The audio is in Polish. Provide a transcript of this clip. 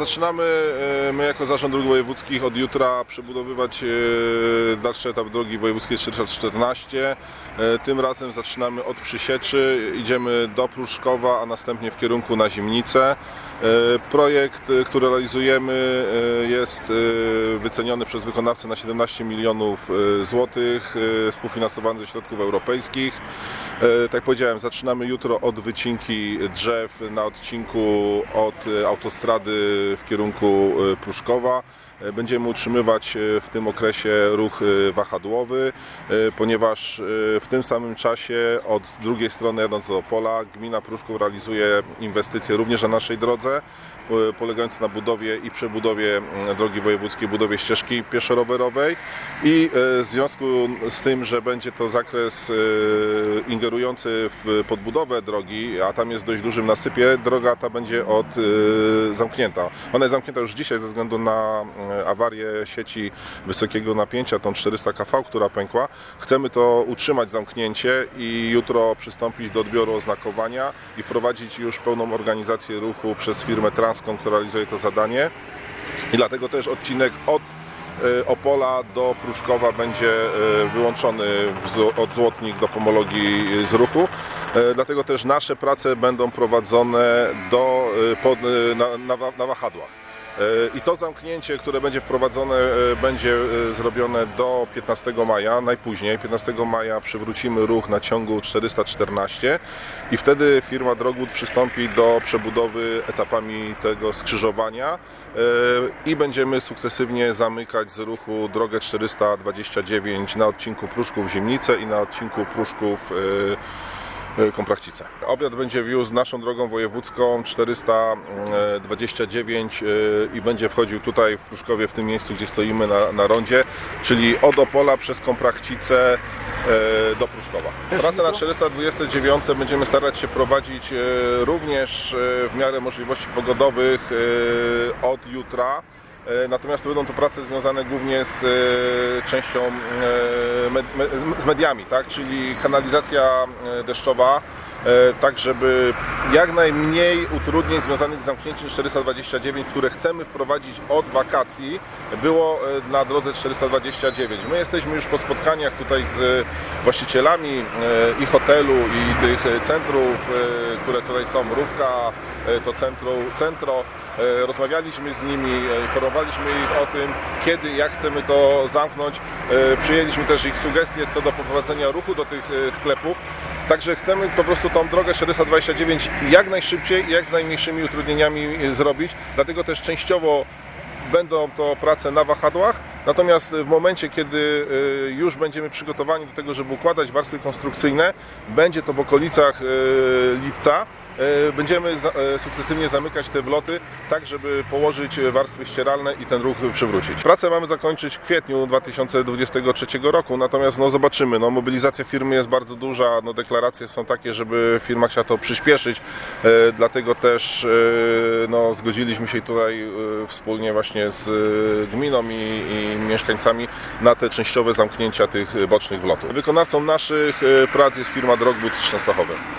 Zaczynamy e, my jako Zarząd Dróg Wojewódzkich od jutra przebudowywać e, dalszy etap drogi wojewódzkiej 414. E, Tym razem zaczynamy od Przysieczy, idziemy do Pruszkowa, a następnie w kierunku na Zimnicę. Projekt, który realizujemy jest wyceniony przez wykonawcę na 17 milionów złotych, współfinansowany ze środków europejskich. E, Tak jak powiedziałem, zaczynamy jutro od wycinki drzew na odcinku od e, autostrady w kierunku e, Pruszkowa. E, Będziemy utrzymywać e, w tym okresie ruch e, wahadłowy, ponieważ w tym samym czasie od drugiej strony jadąc do Opola gmina Pruszków realizuje inwestycje również na naszej drodze polegające na budowie i przebudowie drogi wojewódzkiej, budowie ścieżki pieszo-rowerowej i w związku z tym, że będzie to zakres ingerujący w podbudowę drogi, a tam jest dość dużym nasypie, droga ta będzie od zamknięta. Ona jest zamknięta już dzisiaj ze względu na awarię sieci wysokiego napięcia, tą 400 kV, która pękła. Chcemy to utrzymać zamknięcie i jutro przystąpić do odbioru oznakowania i wprowadzić już pełną organizację ruchu przez firmę Transcom, która realizuje to zadanie. I dlatego też odcinek od e, Opola do Pruszkowa będzie e, wyłączony od Złotnik do Pomologii z ruchu. E, Dlatego też nasze prace będą prowadzone do, e, pod, e, na, na, na wahadłach. E, I to zamknięcie, które będzie wprowadzone, e, będzie e, zrobione do 15 maja, najpóźniej. 15 maja przywrócimy ruch na ciągu 414 i wtedy firma Drogwood przystąpi do przebudowy etapami tego skrzyżowania i będziemy sukcesywnie zamykać z ruchu drogę 429 na odcinku Pruszków-Zimnice i na odcinku Pruszków Komprachcice. Obiad będzie wiózł naszą drogą wojewódzką 429 e, i będzie wchodził tutaj w Pruszkowie, w tym miejscu, gdzie stoimy na, na rondzie, czyli od Opola przez Komprachcice do Pruszkowa. Pracę na 429 będziemy starać się prowadzić e, również e, w miarę możliwości pogodowych od jutra. E, Natomiast to będą to prace związane głównie z e, częścią e, z mediami, tak? czyli kanalizacja deszczowa, tak żeby jak najmniej utrudnień związanych z zamknięciem 429, które chcemy wprowadzić od wakacji, było e, na drodze 429. My jesteśmy już po spotkaniach tutaj z właścicielami e, i hotelu, i tych e, centrów, e, które tutaj są, Mrówka, e, to centrum, centro, E, Rozmawialiśmy z nimi, e, informowaliśmy ich o tym, kiedy, jak chcemy to zamknąć. E, Przyjęliśmy też ich sugestie co do poprowadzenia ruchu do tych e, sklepów. Także chcemy po prostu tą drogę 429 jak najszybciej jak z najmniejszymi utrudnieniami e, zrobić. Dlatego też częściowo będą to prace na wahadłach, natomiast w momencie, kiedy y, już będziemy przygotowani do tego, żeby układać warstwy konstrukcyjne, będzie to w okolicach y, lipca, y, będziemy sukcesywnie zamykać te wloty, tak żeby położyć warstwy ścieralne i ten ruch przywrócić. Pracę mamy zakończyć w kwietniu 2023 roku, natomiast no zobaczymy, no mobilizacja firmy jest bardzo duża, no deklaracje są takie, żeby firma chciała to przyspieszyć, dlatego też no, zgodziliśmy się tutaj wspólnie właśnie z gminą i, i mieszkańcami na te częściowe zamknięcia tych bocznych wlotów. Wykonawcą naszych e, prac jest firma z Częstochowy.